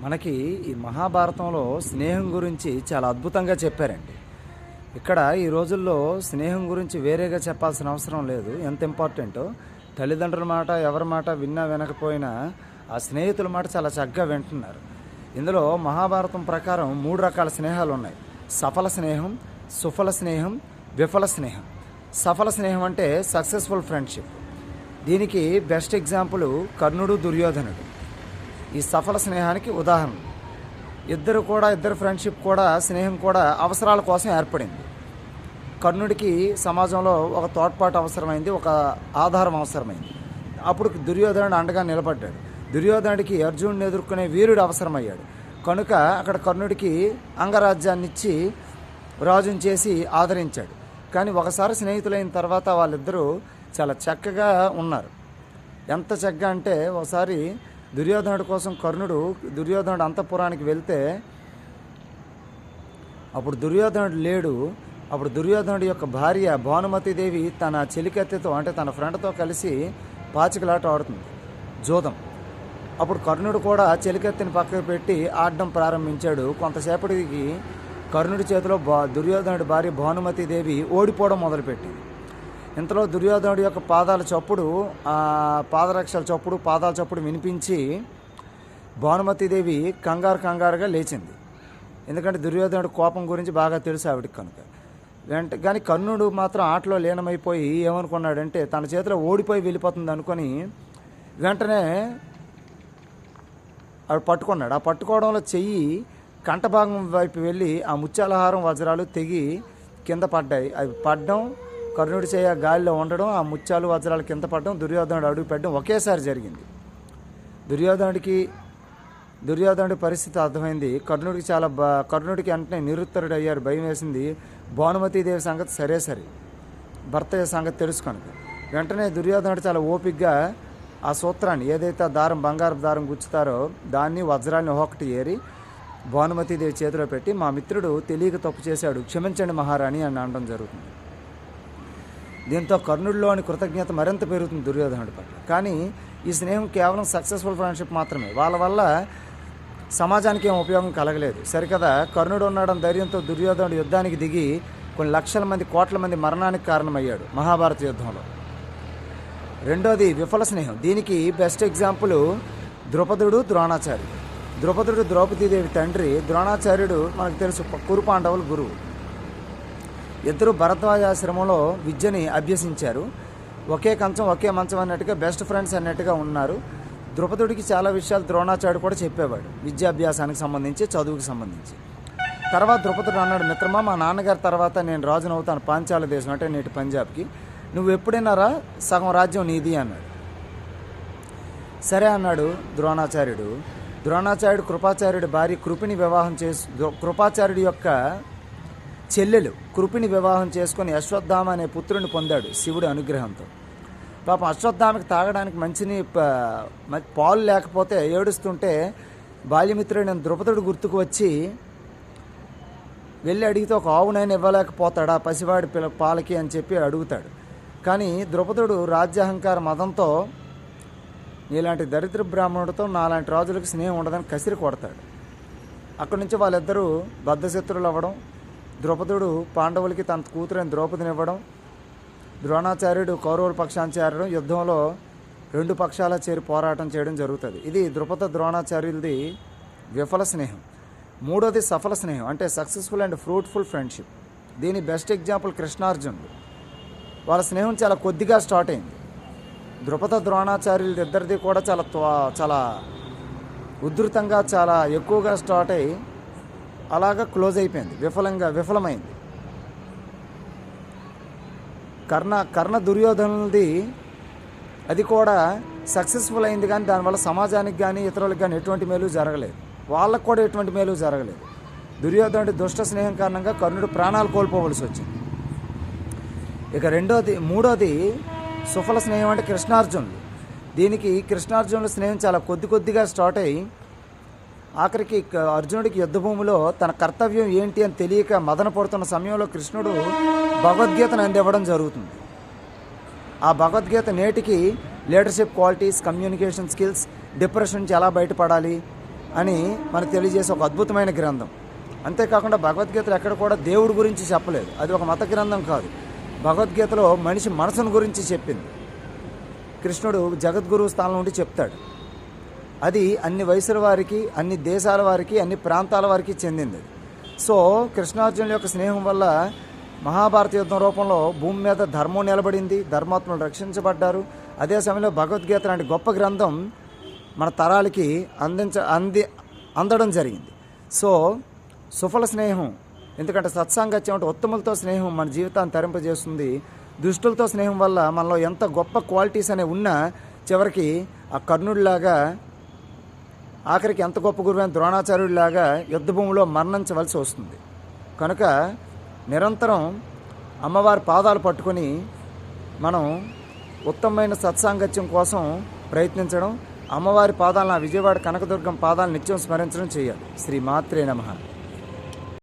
మనకి ఈ మహాభారతంలో స్నేహం గురించి చాలా అద్భుతంగా చెప్పారండి. ఇక్కడ ఈ రోజుల్లో స్నేహం గురించి వేరేగా చెప్పాల్సిన అవసరం లేదు. ఎంత ఇంపార్టెంటో? తల్లిదండ్రుల మాట ఎవరి మాట విన్నా వినకపోయినా ఆ స్నేహితుల మాట చాలా చక్కగా వింటున్నారు. ఇందులో మహాభారతం ప్రకారం మూడు రకాల స్నేహాలు ఉన్నాయి. సఫల స్నేహం సుఫల స్నేహం విఫల స్నేహం. సఫల స్నేహం అంటే సక్సెస్ఫుల్ ఫ్రెండ్షిప్. దీనికి బెస్ట్ ఎగ్జాంపుల్ కర్ణుడు దుర్యోధనుడు. ఈ సఫల స్నేహానికి ఉదాహరణ. ఇద్దరు కూడా ఇద్దరు ఫ్రెండ్షిప్ కూడా స్నేహం కూడా అవసరాల కోసం ఏర్పడింది. కర్ణుడికి సమాజంలో ఒక తోడ్పాటు అవసరమైంది ఒక ఆధారం అవసరమైంది. అప్పుడు దుర్యోధనుడు అండగా నిలబడ్డాడు. దుర్యోధనుడికి అర్జునుడిని ఎదుర్కొనే వీరుడు అవసరమయ్యాడు. కనుక అక్కడ కర్ణుడికి అంగరాజ్యాన్ని ఇచ్చి రాజుని చేసి ఆదరించాడు. కానీ ఒకసారి స్నేహితులైన తర్వాత వాళ్ళిద్దరూ చాలా చక్కగా ఉన్నారు. ఎంత చక్కగా అంటే ఒకసారి దుర్యోధనుడి కోసం కర్ణుడు దుర్యోధనుడు అంతఃపురానికి వెళ్తే అప్పుడు దుర్యోధనుడు లేడు. అప్పుడు దుర్యోధనుడి యొక్క భార్య భానుమతిదేవి తన చెలికత్తెతో అంటే తన ఫ్రెండ్తో కలిసి పాచికలాట ఆడుతుంది. జోదం. అప్పుడు కర్ణుడు కూడా చెలికత్తెని పక్కకు పెట్టి ఆడడం ప్రారంభించాడు. కొంతసేపటికి కర్ణుడి చేతిలో బా దుర్యోధనుడి భార్య భానుమతిదేవి ఓడిపోవడం మొదలుపెట్టింది. ఇంతలో దుర్యోధనుడి యొక్క పాదాల చప్పుడు పాదరక్షల చప్పుడు పాదాల చప్పుడు వినిపించి భానుమతిదేవి కంగారు కంగారుగా లేచింది. ఎందుకంటే దుర్యోధనుడి కోపం గురించి బాగా తెలుసు ఆవిడకి కనుక. వెంట కానీ కర్ణుడు మాత్రం ఆటలో లీనమైపోయి ఏమనుకున్నాడంటే తన చేతిలో ఓడిపోయి వెళ్ళిపోతుంది అనుకొని వెంటనే ఆవిడ పట్టుకున్నాడు. ఆ పట్టుకోవడంలో చెయ్యి కంఠభాగం వైపు వెళ్ళి ఆ ముత్యాలహారం వజ్రాలు తెగి కింద పడ్డాయి. అవి పడ్డం కర్ణుడి చేయ గాలిలో ఉండడం ఆ ముత్యాలు వజ్రాలు కింద పడడం దుర్యోధనుడు అడుగు పెట్టడం ఒకేసారి జరిగింది. దుర్యోధనుడికి దుర్యోధనుడి పరిస్థితి అర్థమైంది. కర్ణుడికి చాలా బా కర్ణుడికి వెంటనే నిరుత్తరుడు అయ్యారు భయం వేసింది. భానుమతీదేవి సంగతి సరే సరే. భర్త సంగతి తెలుసు కనుక. వెంటనే దుర్యోధనుడు చాలా ఓపిగ్గా ఆ సూత్రాన్ని ఏదైతే ఆ దారం బంగారపు దారం గుచ్చుతారో దాన్ని వజ్రాన్ని ఒకటి ఏరి భానుమతీదేవి చేతిలో పెట్టి మా మిత్రుడు తెలియక తప్పు చేశాడు. క్షమించండి మహారాణి అని అనడం జరుగుతుంది. దీంతో కర్ణుడిలోని కృతజ్ఞత మరింత పెరుగుతుంది దుర్యోధనుడి పట్ల. కానీ ఈ స్నేహం కేవలం సక్సెస్ఫుల్ ఫ్రెండ్షిప్ మాత్రమే. వాళ్ళ వల్ల సమాజానికి ఏం ఉపయోగం కలగలేదు. సరికదా కర్ణుడు ఉన్నాడని ధైర్యంతో దుర్యోధనుడు యుద్ధానికి దిగి కొన్ని లక్షల మంది కోట్ల మంది మరణానికి కారణమయ్యాడు మహాభారత యుద్ధంలో. రెండోది విఫల స్నేహం. దీనికి బెస్ట్ ఎగ్జాంపుల్ ద్రుపదుడు ద్రోణాచార్యుడు. ద్రుపదుడు ద్రౌపదీదేవి తండ్రి. ద్రోణాచార్యుడు మనకు తెలుసు కురు పాండవుల గురువు. ఇద్దరు భరద్వాజాశ్రమంలో విద్యని అభ్యసించారు. ఒకే కంచం ఒకే మంచం అన్నట్టుగా బెస్ట్ ఫ్రెండ్స్ అన్నట్టుగా ఉన్నారు. ద్రుపదుడికి చాలా విషయాలు ద్రోణాచార్యుడు కూడా చెప్పేవాడు విద్యాభ్యాసానికి సంబంధించి చదువుకి సంబంధించి. తర్వాత ద్రుపదుడు అన్నాడు మిత్రమా మా నాన్నగారి తర్వాత నేను రాజును అవుతాను పాంచాల దేశం అంటే నేటి పంజాబ్కి. నువ్వు ఎప్పుడైనా రా సగం రాజ్యం నీది? అన్నాడు. సరే అన్నాడు ద్రోణాచార్యుడు. ద్రోణాచార్యుడు కృపాచార్యుడి భార్య కృపిని వివాహం చేసి కృపాచార్యుడి యొక్క చెల్లెలు కృపిని వివాహం చేసుకుని అశ్వత్థామ అనే పుత్రుని పొందాడు శివుడి అనుగ్రహంతో. పాపం అశ్వత్థామకి తాగడానికి మంచిని పాలు లేకపోతే ఏడుస్తుంటే బాల్యమిత్రుడైన ద్రుపదుడు గుర్తుకు వచ్చి వెళ్ళి అడిగితే ఒక ఆవునైనా ఇవ్వలేకపోతాడా పసివాడి పిల్ల పాలకి అని చెప్పి అడుగుతాడు. కానీ ద్రుపదుడు రాజ్యాహంకార మదంతో ఇలాంటి దరిద్ర బ్రాహ్మణుడితో నాలాంటి రాజులకు స్నేహం ఉండదని కసిరి కొడతాడు. అక్కడి నుంచి వాళ్ళిద్దరూ బద్ధశత్రులు అవ్వడం ద్రౌపదుడు పాండవులకి తన కూతురైన ద్రౌపదినివ్వడం ద్రోణాచార్యుడు కౌరవుల పక్షాన్ని చేరడం యుద్ధంలో రెండు పక్షాల చేరి పోరాటం చేయడం జరుగుతుంది. ఇది ద్రుపద ద్రోణాచార్యులది విఫల స్నేహం. మూడోది సఫల స్నేహం అంటే సక్సెస్ఫుల్ అండ్ ఫ్రూట్ఫుల్ ఫ్రెండ్షిప్ దీని బెస్ట్ ఎగ్జాంపుల్ కృష్ణార్జునుడు. వాళ్ళ స్నేహం చాలా కొద్దిగా స్టార్ట్ అయింది. ద్రుపద ద్రోణాచార్యులు ఇద్దరిది కూడా చాలా త్వ- చాలా ఉధృతంగా చాలా ఎక్కువగా స్టార్ట్ అయ్యి అలాగా క్లోజ్ అయిపోయింది. విఫలంగా విఫలమైంది. కర్ణ కర్ణ దుర్యోధనులది అది కూడా సక్సెస్ఫుల్ అయింది కానీ దానివల్ల సమాజానికి కానీ ఇతరులకు కానీ ఎటువంటి మేలు జరగలేదు. వాళ్ళకు కూడా ఎటువంటి మేలు జరగలేదు. దుర్యోధనుడి దుష్ట స్నేహం కారణంగా కర్ణుడు ప్రాణాలు కోల్పోవలసి వచ్చింది. ఇక రెండోది మూడోది సుఫల స్నేహం అంటే కృష్ణార్జునులు దీనికి కృష్ణార్జునుల స్నేహం చాలా కొద్ది కొద్దిగా స్టార్ట్ అయ్యి ఆఖరికి అర్జునుడికి యుద్ధభూమిలో తన కర్తవ్యం ఏంటి అని తెలియక మదన పడుతున్న సమయంలో కృష్ణుడు భగవద్గీతను అందివ్వడం జరుగుతుంది. ఆ భగవద్గీత నేటికి leadership qualities communication skills depression నుంచి ఎలా బయటపడాలి అని మనకు తెలియజేసే ఒక అద్భుతమైన గ్రంథం. అంతేకాకుండా భగవద్గీతలో ఎక్కడ కూడా దేవుడి గురించి చెప్పలేదు. అది ఒక మత గ్రంథం కాదు. భగవద్గీతలో మనిషి మనసును గురించి చెప్పింది. కృష్ణుడు జగద్గురు స్థానం నుండి చెప్తాడు. అది అన్ని వయసుల వారికి అన్ని దేశాల వారికి అన్ని ప్రాంతాల వారికి చెందింది సో కృష్ణార్జునుల యొక్క స్నేహం వల్ల మహాభారత యుద్ధం రూపంలో భూమి మీద ధర్మం నిలబడింది ధర్మాత్మలు రక్షించబడ్డారు. అదే సమయంలో భగవద్గీత లాంటి గొప్ప గ్రంథం మన తరాలకి అందించ అంది అందడం జరిగింది. సో సుఫల స్నేహం ఎందుకంటే సత్సాంగత్యం అంటే ఉత్తములతో స్నేహం మన జీవితాన్ని తరింపజేస్తుంది. దుష్టులతో స్నేహం వల్ల మనలో ఎంత గొప్ప క్వాలిటీస్ అనేవి ఉన్నా చివరికి ఆ కర్ణుడిలాగా ఆఖరికి ఎంత గొప్ప గురువైన ద్రోణాచార్యుడిలాగా యుద్ధభూమిలో మరణించవలసి వస్తుంది. కనుక నిరంతరం అమ్మవారి పాదాలు పట్టుకొని మనం ఉత్తమమైన సత్సాంగత్యం కోసం ప్రయత్నించడం అమ్మవారి పాదాలను ఆ విజయవాడ కనకదుర్గం పాదాలను నిత్యం స్మరించడం చేయాలి. శ్రీ మాత్రే నమః.